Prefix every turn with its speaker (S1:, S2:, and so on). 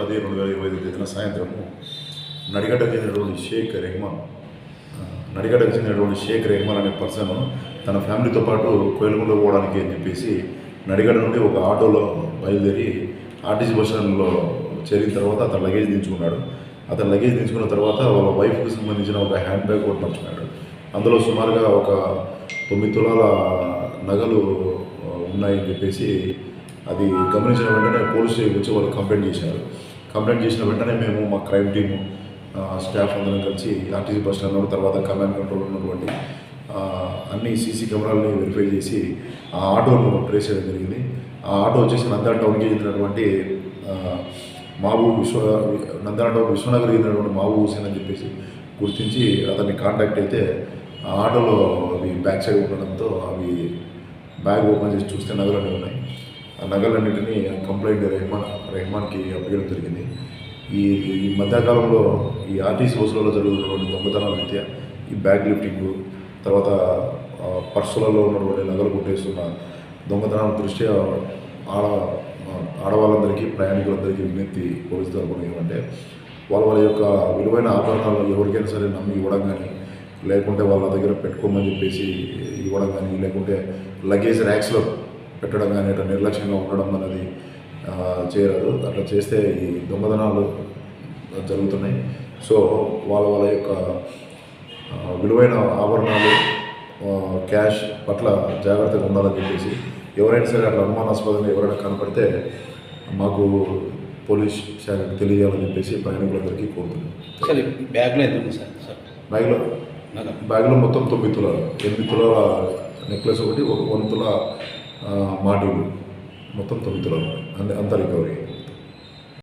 S1: తారీఖున సాయంత్రం నడిగడ్డకు చెందినటువంటి షేక్ రెహమాన్ నడిగడ్డకు చెందినటువంటి షేక్ రెహమాన్ అనే పర్సన్ తన ఫ్యామిలీతో పాటు కోయలగూడ పోవడానికి అని చెప్పేసి నడిగడ నుండి ఒక ఆటోలో బయలుదేరి ఆర్టీసీ బస్ స్టాండ్లో చేరిన తర్వాత అతను లగేజ్ దించుకున్నాడు. అతను లగేజ్ దించుకున్న తర్వాత వాళ్ళ వైఫ్కి సంబంధించిన ఒక హ్యాండ్ బ్యాగ్ కూడా మర్చిపోయాడు అందులో సుమారుగా ఒక తొమ్మిది తులాల నగలు ఉన్నాయని చెప్పేసి అది గమనించిన వెంటనే పోలీస్ స్టేషన్కి వచ్చి వాళ్ళు కంప్లైంట్ చేశారు. కంప్లైంట్ చేసిన వెంటనే మేము మా క్రైమ్ టీము స్టాఫ్ అందరం కలిసి ఆర్టీసీ బస్ స్టాండ్ తర్వాత కమాండ్ కంట్రోల్ ఉన్నటువంటి అన్ని సీసీ కెమెరాలని వెరిఫై చేసి ఆ ఆటోను ట్రేస్ చేయడం జరిగింది. ఆ ఆటో వచ్చేసి నంద్యాల టౌన్కి చెందినటువంటి మాబూ విశ్వ నంద్యాల టౌన్ విశ్వనగర్ చెందినటువంటి మాబూ హుసేన్ అని చెప్పేసి గుర్తించి అతన్ని కాంటాక్ట్ అయితే ఆ ఆటోలో అవి బ్యాక్ సైడ్ ఉండడంతో అవి బ్యాగ్ ఓపెన్ చేసి చూస్తే నగలన్నీ ఉన్నాయి. నగలన్నింటినీ కంప్లైంట్ రెహమాన్ రెహమాన్కి అప్పగించడం జరిగింది. ఈ ఈ మధ్యకాలంలో ఈ ఆర్టీసీ బస్సులలో జరుగుతున్నటువంటి దొంగతనాల రీత్యా ఈ బ్యాగ్ లిఫ్టింగ్ తర్వాత పర్సులలో ఉన్నటువంటి నగలు కొట్టేస్తున్న దొంగతనాల దృష్ట్యా ఆడ ఆడవాళ్ళందరికీ ప్రయాణికులందరికీ విజ్ఞప్తి పోలీసు తరపున ఏమంటే వాళ్ళ వాళ్ళ యొక్క విలువైన ఆభరణాలు ఎవరికైనా సరే నమ్మి ఇవ్వడం కానీ లేకుంటే వాళ్ళ దగ్గర పెట్టుకోమని చెప్పేసి ఇవ్వడం కానీ లేకుంటే లగేజ్ ర్యాక్స్లో పెట్టడం కానీ అట్లా నిర్లక్ష్యంగా ఉండడం అనేది చేయరాదు. అట్లా చేస్తే ఈ దొంగతనాలు జరుగుతున్నాయి. సో వాళ్ళ వాళ్ళ యొక్క విలువైన ఆభరణాలు క్యాష్ పట్ల జాగ్రత్తగా ఉండాలని చెప్పేసి ఎవరైనా సరే అట్లా అనుమానాస్పదంగా ఎవరైనా కనపడితే మాకు పోలీస్ శాఖకు తెలియాలని చెప్పేసి ప్రయాణికులందరికీ కోరుతున్నాం.
S2: సార్ ఈ బ్యాగ్లో ఉంది సార్?
S1: బ్యాగ్లో? బ్యాగ్లో మొత్తం తొమ్మిది తులాలు. ఎనిమిది తులాల నెక్లెస్ ఒకటి ఒక వన్ తుల మాటలు మొత్తం తొమ్మిది తులాలు అంత అంత రికవరీ